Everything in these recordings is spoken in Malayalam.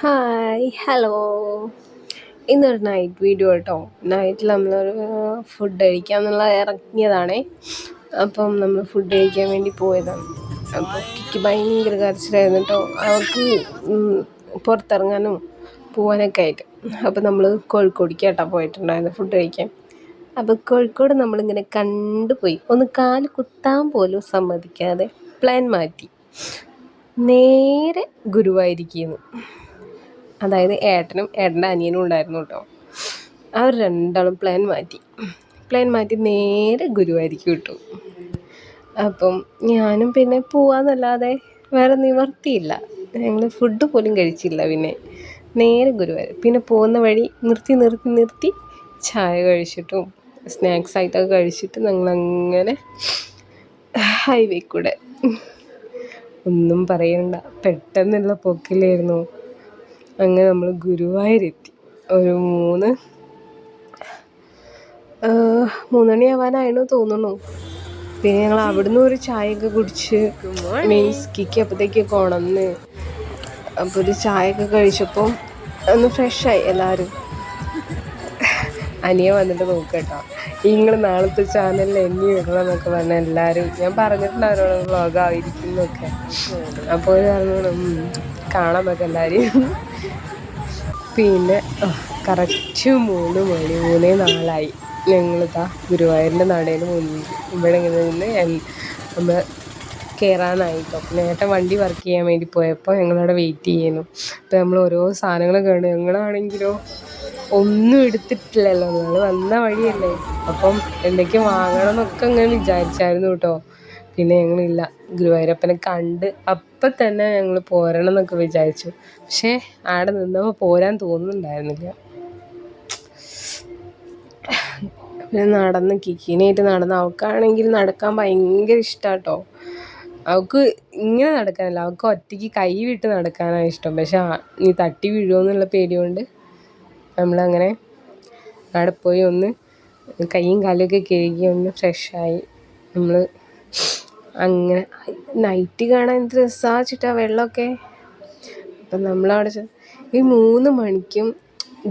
ഹായ് ഹലോ ഇന്നൊരു നൈറ്റ് വീഡിയോ കേട്ടോ നൈറ്റിൽ നമ്മളൊരു ഫുഡ് കഴിക്കാം എന്നുള്ള ഇറങ്ങിയതാണേ. അപ്പം നമ്മൾ ഫുഡ് കഴിക്കാൻ വേണ്ടി പോയതാണ്. അപ്പോൾ എനിക്ക് ഭയങ്കര കരച്ചിലായിരുന്നു കേട്ടോ അവർക്ക് പുറത്തിറങ്ങാനും പോകാനൊക്കെ ആയിട്ട്. അപ്പോൾ നമ്മൾ കോഴിക്കോട് കേട്ടോ പോയിട്ടുണ്ടായിരുന്നു ഫുഡ് കഴിക്കാൻ. അപ്പോൾ കോഴിക്കോട് നമ്മളിങ്ങനെ കണ്ടുപോയി ഒന്ന് കാൽ കുത്താൻ പോലും സമ്മതിക്കാതെ പ്ലാൻ മാറ്റി. നേരെ ഗുരുവായൂരിക്കുന്നു അതായത് ഏട്ടനും ഏട്ടന്റെ അനിയനും ഉണ്ടായിരുന്നു കേട്ടോ. അവർ രണ്ടാളും പ്ലാൻ മാറ്റി. പ്ലാൻ മാറ്റി നേരെ ഗുരുവായൂരിക്ക് വിട്ടു. അപ്പം ഞാനും പിന്നെ പോവാന്നല്ലാതെ വേറെ നിവർത്തിയില്ല. ഞങ്ങൾ ഫുഡ് പോലും കഴിച്ചില്ല പിന്നെ. നേരെ ഗുരുവായൂർ പിന്നെ പോകുന്ന വഴി നിർത്തി നിർത്തി നിർത്തി ചായ കഴിച്ചിട്ടും സ്നാക്സ് ആയിട്ടൊക്കെ കഴിച്ചിട്ട് ഞങ്ങളങ്ങനെ ഹൈവേ കൂടെ. ഒന്നും പറയണ്ട. പെട്ടെന്നുള്ള പോക്കിലായിരുന്നു. അങ്ങനെ നമ്മൾ ഗുരുവായൂരെത്തി. ഒരു മൂന്ന് മൂന്നണിയാവാനായിരുന്നു തോന്നുന്നു. പിന്നെ ഞങ്ങൾ അവിടുന്ന് ഒരു ചായയൊക്കെ കുടിച്ച് മെയ്സ്കിക്ക് അപ്പോഴത്തേക്കൊക്കെ ഉണന്ന് അപ്പോൾ ഒരു ചായയൊക്കെ കഴിച്ചപ്പോൾ ഒന്ന് ഫ്രഷായി എല്ലാവരും അനിയ വന്നിട്ട് നോക്കട്ടോ നിങ്ങൾ നാളത്തെ ചാനലിൽ എണ്ണി വിടണം എന്നൊക്കെ പറഞ്ഞ എല്ലാവരും ഞാൻ പറഞ്ഞിട്ടുണ്ട് അവരോട് വ്ളോഗായിരിക്കും എന്നൊക്കെ അപ്പോൾ പറഞ്ഞു കാണാൻ പറ്റും എല്ലാവരെയും പിന്നെ കറക്റ്റ് മൂന്ന് മണി മൂന്നേ നാലായി. ഞങ്ങളിതാ ഗുരുവായൂരിന്റെ നടയിൽ മുന്നിൽ. ഇവിടെ ഇങ്ങനെ നിന്ന് നമ്മൾ കയറാനായിട്ടോ നേരത്തെ വണ്ടി വർക്ക് ചെയ്യാൻ വേണ്ടി പോയപ്പോൾ ഞങ്ങളവിടെ വെയിറ്റ് ചെയ്യുന്നു അപ്പോൾ നമ്മൾ ഓരോ സാധനങ്ങൾ കണ്ടു. ഞങ്ങളാണെങ്കിലോ ഒന്നും എടുത്തിട്ടില്ലല്ലോ. നിങ്ങൾ വന്ന വഴിയല്ലേ. അപ്പം എന്തൊക്കെ വാങ്ങണം എന്നൊക്കെ അങ്ങനെ വിചാരിച്ചായിരുന്നു കേട്ടോ. പിന്നെ ഞങ്ങളില്ല. ഗുരുവായൂരപ്പനെ കണ്ട് അപ്പം തന്നെ ഞങ്ങൾ പോരണം എന്നൊക്കെ വിചാരിച്ചു. പക്ഷേ അവിടെ നിന്നപ്പോൾ പോരാൻ തോന്നുന്നുണ്ടായിരുന്നില്ല. പിന്നെ നടന്ന് കിക്കിനായിട്ട് നടന്ന് അവൾക്കാണെങ്കിൽ നടക്കാൻ ഭയങ്കര ഇഷ്ടമാണ് കേട്ടോ. അവൾക്ക് ഇങ്ങനെ നടക്കാനല്ല. അവൾക്ക് ഒറ്റയ്ക്ക് കൈ വിട്ട് നടക്കാനാണ് ഇഷ്ടം. പക്ഷെ നീ തട്ടി വീഴുമോ എന്നുള്ള പേടി കൊണ്ട് നമ്മളങ്ങനെ അവിടെ പോയി ഒന്ന് കൈയും കാലുമൊക്കെ കഴുകി ഒന്ന് ഫ്രഷായി നമ്മൾ അങ്ങനെ നൈറ്റ് കാണാൻ എന്ത് രസമാണ് വെച്ചിട്ടാ വെള്ളമൊക്കെ. അപ്പം നമ്മളവിടെ ഈ മൂന്ന് മണിക്കും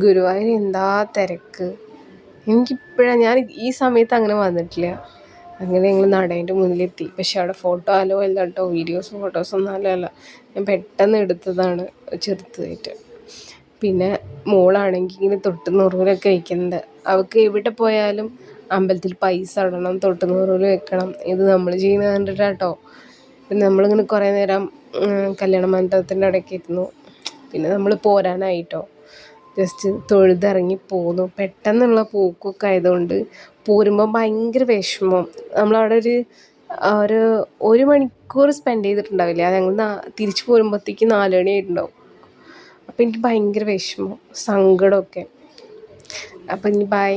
ഗുരുവായൂർ എന്താ തിരക്ക്. എനിക്കിപ്പോഴാണ് ഞാൻ ഈ സമയത്ത് അങ്ങനെ വന്നിട്ടില്ല. അങ്ങനെ ഞങ്ങൾ നടേന്റെ മുന്നിലെത്തി. പക്ഷെ അവിടെ ഫോട്ടോ അലോ അല്ല കേട്ടോ. വീഡിയോസും ഫോട്ടോസൊന്നും അല്ല അല്ല ഞാൻ പെട്ടെന്ന് എടുത്തതാണ് ചെറുതായിട്ട്. പിന്നെ മോളാണെങ്കിൽ ഇങ്ങനെ തൊട്ട് നുറുവിലൊക്കെ വയ്ക്കുന്നുണ്ട് അവൾക്ക് എവിടെ പോയാലും അമ്പലത്തിൽ പൈസ ഇടണം തൊട്ട് നൂറിൽ വെക്കണം. ഇത് നമ്മൾ ചെയ്യുന്നത് കണ്ടിട്ടാട്ടോ. പിന്നെ നമ്മളിങ്ങനെ കുറേ നേരം കല്യാണ മണ്ഡപത്തിന്റെ അവിടെയൊക്കെ ഇരുന്നു. പിന്നെ നമ്മൾ പോരാനായിട്ടോ. ജസ്റ്റ് തൊഴുതിറങ്ങി പോന്നു. പെട്ടെന്നുള്ള പോക്കൊക്കെ ആയതുകൊണ്ട് പോരുമ്പോൾ ഭയങ്കര വിഷമം. നമ്മളവിടെ ഒരു ഒരു ഒരു മണിക്കൂർ സ്പെൻഡ് ചെയ്തിട്ടുണ്ടാവില്ല? ഞങ്ങൾ തിരിച്ചു പോരുമ്പോഴത്തേക്ക് നാല് മണി ആയിട്ടുണ്ടാവും അപ്പോൾ എനിക്ക് ഭയങ്കര വിഷമം സങ്കടമൊക്കെ. അപ്പം ഇനി ബൈ